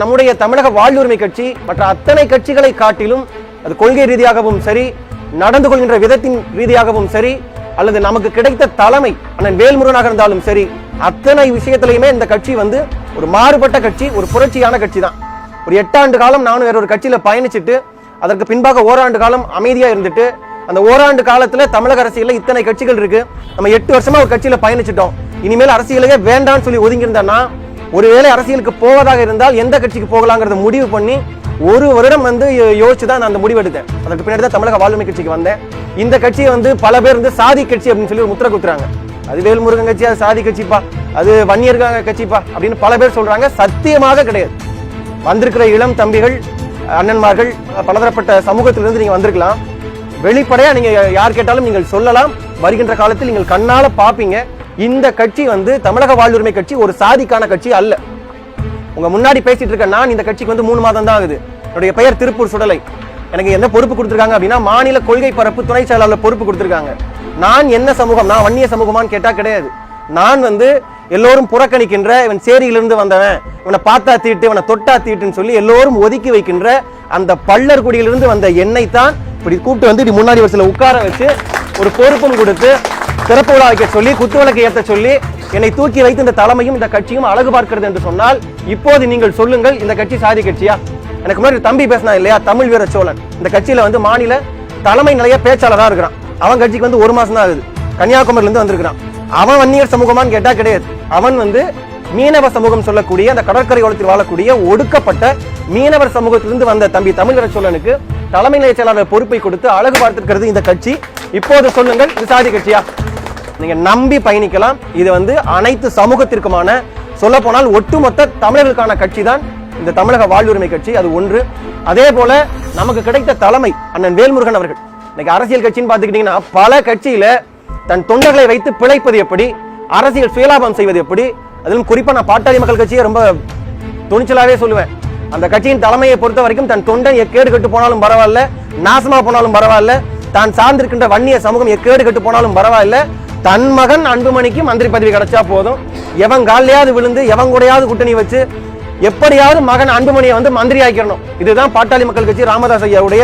நம்முடைய தமிழக வாழ்வுரிமை கட்சி மற்ற அத்தனை கட்சிகளை காட்டிலும் அது கொள்கை ரீதியாகவும் சரி நடந்து கொள்கின்ற விதத்தின் ரீதியாகவும் சரி அல்லது நமக்கு கிடைத்த தலைமை அண்ணன் வேல்முருகனாக இருந்தாலும் சரி அத்தனை விஷயத்திலையுமே இந்த கட்சி வந்து ஒரு மாறுபட்ட கட்சி ஒரு புரட்சியான கட்சி தான் ஒரு எட்டாண்டு காலம் நானும் வேற ஒரு கட்சியில பயணிச்சுட்டு அதற்கு பின்பாக ஓராண்டு காலம் அமைதியா இருந்துட்டு அந்த ஓராண்டு காலத்துல தமிழக அரசியலில் இத்தனை கட்சிகள் இருக்கு. நம்ம எட்டு வருஷமா ஒரு கட்சியில பயணிச்சிட்டோம். இனிமேல் அரசியலையே வேண்டாம்னு சொல்லி ஒதுங்கி இருந்தேன்னா ஒருவேளை அரசியலுக்கு போவதாக இருந்தால் எந்த கட்சிக்கு போகலாங்கிறத முடிவு பண்ணி ஒரு வருடம் வந்து யோசிச்சு தான் நான் அந்த முடிவு எடுத்தேன். அதற்கு பின்னாடி தான் தமிழக வாழ்வுமை கட்சிக்கு வந்தேன். இந்த கட்சியை வந்து பல பேர் வந்து சாதி கட்சி அப்படின்னு சொல்லி ஒரு முத்திர குத்துறாங்க. அது வேல்முருகன் கட்சி அது சாதி கட்சிப்பா அது வன்னியர் கட்சிப்பா அப்படின்னு பல பேர் சொல்றாங்க. சத்தியமாக கிடையாது. வந்திருக்கிற இளம் தம்பிகள் அண்ணன்மார்கள் பலதரப்பட்ட சமூகத்திலிருந்து நீங்க வந்திருக்கலாம். வெளிப்படையா நீங்க யார் கேட்டாலும் நீங்கள் சொல்லலாம். வருகின்ற காலத்தில் நீங்கள் கண்ணால பாப்பீங்க. இந்த கட்சி வந்து தமிழக வாழ்வுரிமை கட்சி ஒரு சாதிக்கான கட்சி அல்ல. உங்க முன்னாடி பேசிட்டு இருக்க நான் இந்த கட்சிக்கு வந்து மூணு மாதம் தான் ஆகுது. என்னுடைய பெயர் திருப்பூர் சுடலை. எனக்கு என்ன பொறுப்பு கொடுத்துருக்காங்க அப்படின்னா மாநில கொள்கை பரப்பு துணை செயலாளர் பொறுப்பு கொடுத்துருக்காங்க. நான் என்ன சமூகம் நான் வன்னிய சமூகமான்னு கேட்டா கிடையாது. நான் வந்து எல்லோரும் புறக்கணிக்கின்ற இவன் சேரியிலிருந்து வந்தவன் இவனை பார்த்தா தீட்டு இவனை தொட்டா தீட்டுன்னு சொல்லி எல்லோரும் ஒதுக்கி வைக்கின்ற அந்த பள்ளர் குடியிலிருந்து வந்த என்னை தான் இப்படி கூப்பிட்டு வந்து இப்படி முன்னாடி ஒரு சில உட்கார வச்சு ஒரு பொறுப்பும் கொடுத்து திறப்பு விழா வைக்க சொல்லி குத்துவிளக்கு ஏற்ற சொல்லி என்னை தூக்கி வைத்து இந்த தலைமையும் இந்த கட்சியும் அழகு பார்க்கிறது என்று சொன்னால் இப்போது நீங்கள் சொல்லுங்கள் இந்த கட்சி சாதி கட்சியா? எனக்கு முன்னாடி தம்பி பேசினா இல்லையா தமிழ் வீர சோழன். இந்த கட்சியில வந்து மாநில தலைமை நிலைய பேச்சாளராக இருக்கிறான். அவன் கட்சிக்கு வந்து ஒரு மாசம் தான் ஆகுது. கன்னியாகுமரியிலேருந்து வந்திருக்கிறான். அவன் வன்னியர் சமூகமான்னு கேட்டா கிடையாது. அவன் வந்து மீனவ சமூகம் சொல்லக்கூடிய அந்த கடற்கரை ஓரத்தில் வாழக்கூடிய ஒடுக்கப்பட்ட மீனவர் சமூகத்திலிருந்து வந்த தம்பி தமிழ் வீர சோழனுக்கு தலைமை நிலைய செயலாளர் பொறுப்பை கொடுத்து அழகு பார்த்திருக்கிறது இந்த கட்சி. இப்போது சொல்லுங்கள் இது சாதி கட்சியா? நீங்க நம்பி பயணிக்கலாம். இது வந்து அனைத்து சமூகத்திற்குமான சொல்ல போனால் ஒட்டுமொத்த தமிழர்களுக்கான கட்சி தான் இந்த தமிழக வாழ்வுரிமை கட்சி அது ஒன்று. அதே போல நமக்கு கிடைத்த தலைமை அண்ணன் வேல்முருகன் அவர்கள். இன்னைக்கு அரசியல் கட்சின்னு பார்த்துக்கிட்டீங்கன்னா பல கட்சியில தன் தொண்டர்களை வைத்து பிழைப்பது எப்படி அரசியல் சுயலாபம் செய்வது எப்படி அதிலும் குறிப்பா நான் பாட்டாளி மக்கள் கட்சியை ரொம்ப துணிச்சலாவே சொல்லுவேன். அந்த கட்சியின் தலைமையை பொறுத்த வரைக்கும் தன் தொண்டன் எக்கேடு கட்டு போனாலும் பரவாயில்ல நாசமா போனாலும் பரவாயில்ல தான் சார்ந்திருக்கின்ற வன்னிய சமூகம் எக்கேடு கெட்டு போனாலும் பரவாயில்ல தன் மகன் அன்புமணிக்கு மந்திரி பதவி கிடைச்சா போதும். எவன் காலையாவது விழுந்து எவன் கூடையாவது கூட்டணி வச்சு எப்படியாவது மகன் அன்புமணியை வந்து மந்திரி ஆக்கிடணும். இதுதான் பாட்டாளி மக்கள் கட்சி ராமதாஸ் ஐயாவுடைய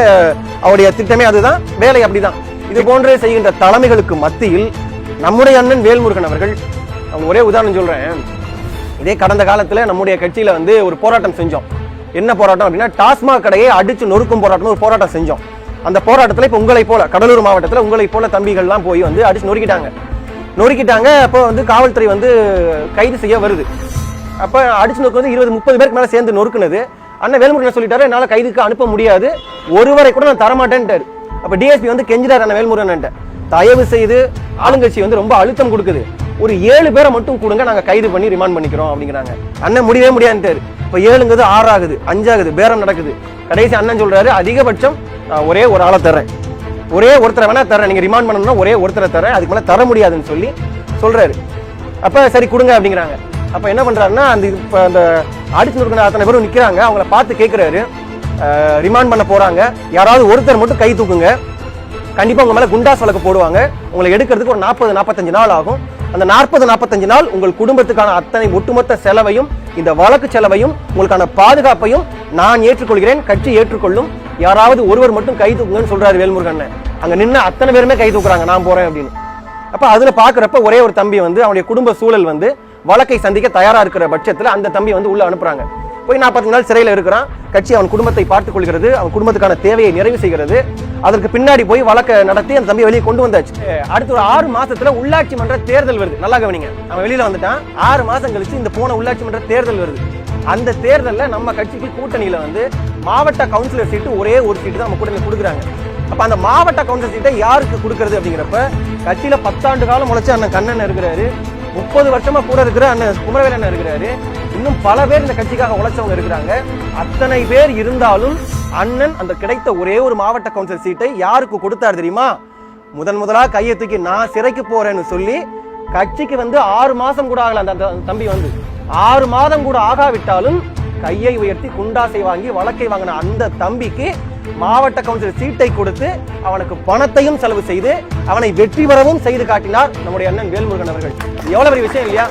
அவருடைய திட்டமே அதுதான். வேலை அப்படிதான். இது போன்றே செய்கின்ற தலைமைகளுக்கு மத்தியில் நம்முடைய அண்ணன் வேல்முருகன் அவர்கள் அவங்க ஒரே உதாரணம் சொல்றேன். இதே கடந்த காலத்துல நம்முடைய கட்சியில வந்து ஒரு போராட்டம் செஞ்சோம். என்ன போராட்டம் அப்படின்னா டாஸ்மாக் கடையை அடிச்சு நொறுக்கும் போராட்டம் ஒரு போராட்டம் செஞ்சோம். அந்த போராட்டத்தில் இப்போ உங்களை போல கடலூர் மாவட்டத்தில் உங்களை போல தம்பிகள்லாம் போய் வந்து அடிச்சு நொறுக்கிட்டாங்க. நொறுக்கிட்டாங்க அப்போ வந்து காவல்துறை வந்து கைது செய்ய வருது. அப்போ அடிச்சு நோக்கு வந்து இருபது முப்பது பேருக்கு மேலே சேர்ந்து நொறுக்குனது. அண்ணன் வேல்முருகன் சொல்லிட்டாரு? என்னால் கைதுக்கு அனுப்ப முடியாது. ஒருவரை கூட நான் தரமாட்டேன்ட்டார். அப்போ டிஎஸ்பி வந்து கெஞ்சிட்டார் அண்ணன் வேல்முருகன்ட்ட தயவு செய்து ஆளுங்கட்சி வந்து ரொம்ப அழுத்தம் கொடுக்குது. ஒரு ஏழு பேரை மட்டும் கொடுங்க நாங்கள் கைது பண்ணி ரிமாண்ட் பண்ணிக்கிறோம் அப்படிங்கிறாங்க. அண்ணன் முடியவே முடியாதுட்டாரு இப்போ ஏழுங்கிறது ஆறாகுது அஞ்சாகுது பேரம் நடக்குது. கடைசி அண்ணன் சொல்றாரு அதிகபட்சம் ஒரே ஒரு ஆளை தர்றேன். ஒரே ஒருத்தரை வேணா தரேன் நீங்க ரிமாண்ட் பண்ணணும்னா ஒரே ஒருத்தரை தரேன் அதுக்கு மேலே தர முடியாதுன்னு சொல்லி சொல்றாரு. அப்ப சரி கொடுங்க அப்படிங்கிறாங்க. அப்ப என்ன பண்றாருன்னா அந்த இப்போ அந்த அடிச்சு நொறுக்கின அத்தனை பேரும் நிற்கிறாங்க அவங்கள பார்த்து கேட்குறாரு ரிமாண்ட் பண்ண போறாங்க. யாராவது ஒருத்தர் மட்டும் கை தூக்குங்க. கண்டிப்பா உங்க மேல குண்டாஸ் வழக்கு போடுவாங்க. உங்களை எடுக்கிறதுக்கு ஒரு நாற்பது நாற்பத்தஞ்சு நாள் ஆகும். அந்த நாற்பது நாற்பத்தஞ்சு நாள் உங்கள் குடும்பத்துக்கான அத்தனை ஒட்டுமொத்த செலவையும் இந்த வழக்கு செலவையும் உங்களுக்கான பாதுகாப்பையும் நான் ஏற்றுக்கொள்கிறேன். கட்சி ஏற்றுக்கொள்ளும். யாராவது ஒருவர் மட்டும் கை தூக்குங்கன்னு சொல்றாரு வேல்முருகன் அங்க நின்று அத்தனை பேருமே கை தூக்குறாங்க நான் போறேன் அப்படின்னு. அப்ப அதுல பாக்குறப்ப ஒரே ஒரு தம்பி வந்து அவனுடைய குடும்ப சூழல் வந்து வழக்கை சந்திக்க தயாரா இருக்கிற பட்சத்துல அந்த தம்பி வந்து உள்ள அனுப்புறாங்க. போய் நாற்பத்தி நாள் சிறையில் இருக்கிறான். கட்சி அவன் குடும்பத்தை பார்த்துக் கொள்கிறது அவன் குடும்பத்துக்கான தேவையை நிறைவு செய்கிறது. அதற்கு பின்னாடி போய் வழக்கை நடத்தி அந்த தம்பியை வெளியே கொண்டு வந்தாச்சு. அடுத்த ஒரு ஆறு மாசத்துல உள்ளாட்சி மன்ற தேர்தல் வருது. நல்லா கவனிங்க. அவன் வெளியில வந்துட்டான். ஆறு மாசம் கழிச்சு இந்த போன உள்ளாட்சி மன்ற தேர்தல் வருது. அந்த தேர்தலில் நம்ம கட்சிக்கு கூட்டணியில வந்து மாவட்ட கவுன்சிலர் சீட்டு ஒரே ஒரு சீட்டு தான் நம்ம கூட்டணியில் கொடுக்குறாங்க. அப்ப அந்த மாவட்ட கவுன்சிலர் சீட்டை யாருக்கு கொடுக்கறது அப்படிங்கிறப்ப கட்சியில பத்தாண்டு காலம் முளைச்ச அண்ணன் கண்ணன் இருக்கிறாரு. முப்பது வருஷமா கூட இருக்கிற அண்ணன் குமரவேல் அண்ணன் இருக்கிறாரு. இன்னும் பல பேர் இந்த கட்சிக்காக உழைச்சவங்க இருக்கிறாங்க. அத்தனை பேர் இருந்தாலும் அண்ணன் அந்த கிடைத்த ஒரே ஒரு மாவட்ட கவுன்சிலர் சீட்டை யாருக்கு கொடுத்தாரு தெரியுமா? முதன் முதலா கையை தூக்கி நான் சிறைக்கு போறேன்னு சொல்லி கட்சிக்கு வந்து ஆறு மாசம் கூட ஆகல அந்த தம்பி வந்து. ஆறு மாதம் கூட ஆகாவிட்டாலும் கையை உயர்த்தி குண்டாசை வாங்கி வழக்கை வாங்கின அந்த தம்பிக்கு மாவட்ட கவுன்சிலர் சீட்டை கொடுத்து அவனுக்கு பணத்தையும் செலவு செய்து அவனை வெற்றி பெறவும் செய்து காட்டினார் நம்முடைய அண்ணன் வேல்முருகன் அவர்கள். எவ்வளவு பெரிய விஷயம் இல்லையா?